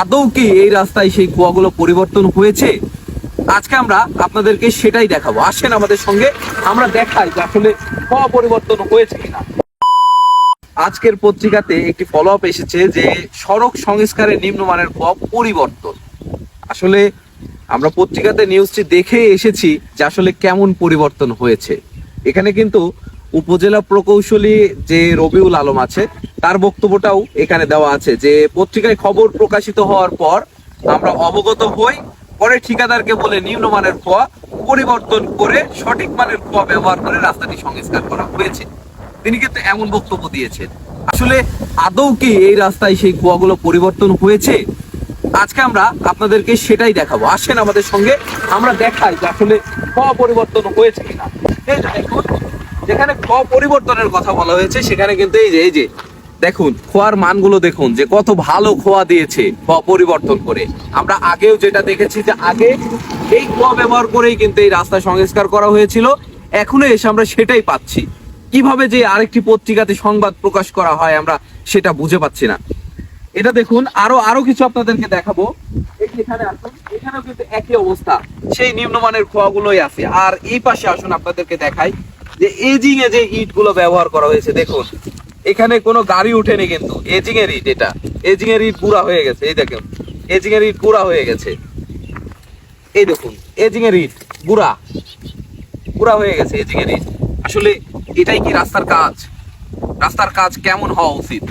আদৌ কি এই রাস্তায় সেই কুয়াগুলো পরিবর্তন হয়েছে? আজকে আমরা আপনাদেরকে সেটাই দেখাবো। আসেন আমাদের সঙ্গে, আমরা দেখাই যে আসলে কুয়া পরিবর্তন হয়েছে কিনা। আজকের পত্রিকাতে একটি ফলো আপ এসেছে যে সড়ক সংস্কারের নিম্নমানের কুয়া পরিবর্তন। আসলে আমরা পত্রিকাতে নিউজটি দেখে এসেছি যে আসলে কেমন পরিবর্তন হয়েছে। এখানে কিন্তু উপজেলা প্রকৌশলী যে রবিউল আলম আছে, তার বক্তব্যটাও এখানে দেওয়া আছে যে পত্রিকায় খবর প্রকাশিত হওয়ার পর আমরা অবগত হই, পরে ঠিকাদারকে বলে নিম্নমানের খোয়া পরিবর্তন করে সঠিক মানের খোয়া ব্যবহার করে রাস্তাটি সংস্কার করা হয়েছে। তিনি কিন্তু এমন বক্তব্য দিয়েছেন। আসলে আদৌ কি এই রাস্তায় সেই কুয়াগুলো পরিবর্তন হয়েছে? আজকে আমরা আপনাদেরকে সেটাই দেখাবো। আসেন আমাদের সঙ্গে, আমরা দেখাই যে আসলে ক পরিবর্তন হয়েছে কিনা। যেখানে ক পরিবর্তনের কথা বলা হয়েছে, সেখানে কিন্তু এই যে এই যে, দেখুন, খোয়ার মানগুলো দেখুন, যে কত ভালো খোয়া দিয়েছে ক পরিবর্তন করে। আমরা আগেও যেটা দেখেছি যে আগে এই খোয়া ব্যবহার করেই কিন্তু এই রাস্তা সংস্কার করা হয়েছিল, এখনও এসে আমরা সেটাই পাচ্ছি। কীভাবে যে আরেকটি পত্রিকাতে সংবাদ প্রকাশ করা হয় আমরা সেটা বুঝে পাচ্ছি না। এটা দেখুন, আরও আরও কিছু আপনাদেরকে দেখাবো। এখানে আসুন, এখানেও কিন্তু একই অবস্থা, সেই নিম্নমানের খোয়াগুলোই আছে। আর এই পাশে আসুন আপনাদেরকে দেখাই যে এজিং এ যে ইটগুলো ব্যবহার করা হয়েছে, দেখুন। এখানে কোনো গাড়ি উঠেনি কিন্তু এজিং এর ইট এটা। এজিং এর ইট পুরা হয়ে গেছে, এই দেখেন। এজিং এর ইট পুরা হয়ে গেছে। এই দেখুন এজিং এর ইট পুরা। পুরা হয়ে গেছে এজিং এর ইট আসলে এটাই কি রাস্তার কাজ? রাস্তার কাজ কেমন হওয়া উচিত?